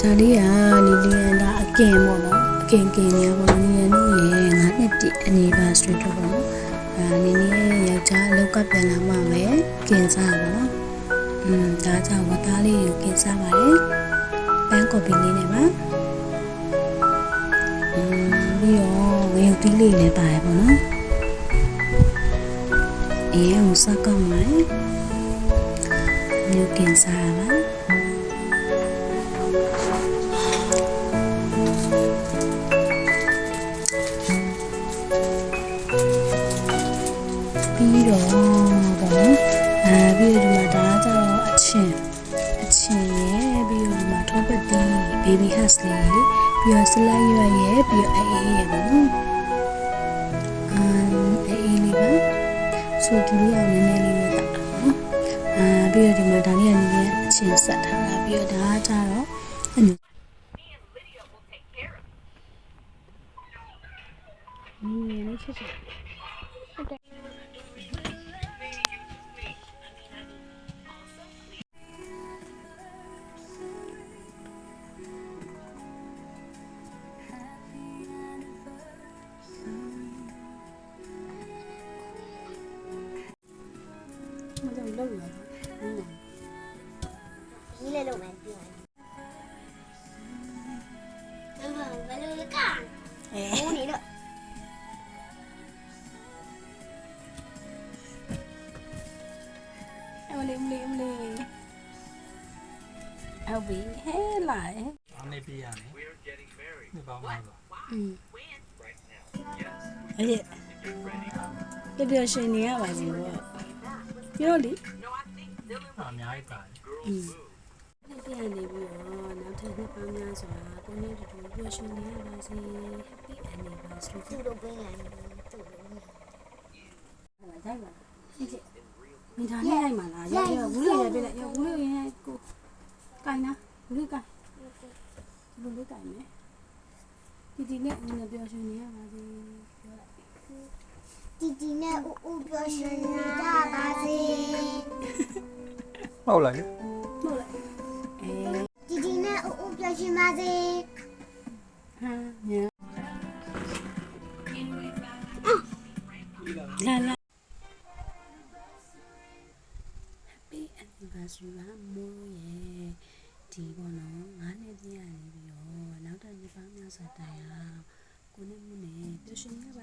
ဒါလေးကနီလီယန်ဒါအကင်ပေါ့နော်အကင်ကင်နေပေါ့နီလီယန်တို့ရဲ့ငါးနှစ်တိ anniversary တော့ပေါ့နော်အာနီနီရဲ့ယောက်ျားအလောက်ကပြန်လာမှပဲကင်စားပါနော်อืมဒါကြောင့်ဝတ်သားလေးကိုကင်စားပါတယ်ပန်းကော်ပီလေးနဲ့ပါอืมပြီးတော့ဝေယူတီးလေးလည်းပါတယ်ပေါ့နော်အေးဟိုစကောက်မယ်မျိုးကင်စားပါ ပြီးတော့ဗောနော်အဲပြီးတော့ဒီမှာဒါကကျတော့အချင်းအချင်းရဲ့ပြီးတော့ဒီမှာ top တီ baby has လေးပြီးတော့ slide ရွက်ရဲ့ပြီးတော့အေးအေးရဲ့ဗောနော်အမ်အေးအေးလေးပါဆိုဒီလေးကနည်းနည်းလေးပဲတာနော်အာပြီးတော့ဒီမှာဒါလေးကနည်းနည်းအချင်းဆက်ထားတာပြီးတော့ဒါကကျတော့အဲ့လိုနည်း လေးချက်ချက်မကြောက်လို့ရဘူးဒီလေလုံးမယ်ပြန်အမဘယ်လိုလဲကအဲဘူးနေတော့အမလေးမလေးမလေးဟုတ်ပြီဟဲလာဟဲအနေပြရတယ်ဒီပေါင်းပါတော့อืมအဲ့ပြပြရှင်နေရပါစီပေါ့ ပြောလေအများကြီးပါတယ်อืมပြပြနေပြီးတော့နောက်ထပ်နှစ်ပေါင်းများစွာကိုနေတူတူပြရှင်နေရပါစီ happy anniversary သူ့တို့ပေးလိုက်တယ်သူ့တို့ဟဲ့ရိုက်ပါကြည့်ကြည့်မိသားနဲ့ရိုက်မှာလားရိုက်ရဘူးလေရိုက်ပြလိုက်ရဘူးလေရိုက်ကိုကင်နာဘူးလေကင်ဘူးလေကင်မယ်ဒီဒီနဲ့ဦးနဲ့ပြောရှင်နေရပါစီပြောလိုက် တီတီနဲ့ဦးဦးပြောရှင်နေတာပါစေဟုတ်လားဟုတ်လားအဲတီတီနဲ့ဦးဦးပြောရှင်ပါစေဟာညာလာလာ Happy anniversary ပါမိုးရဲ့ဒီပေါ့နော်ငါးနှစ်ပြည့်ရနေပြီရောနောက်တစ်နှစ်ပေါင်းများစွာတိုင်အောင်ကိုနဲ့မှုနဲ့ပျော်ရွှင်ရပါ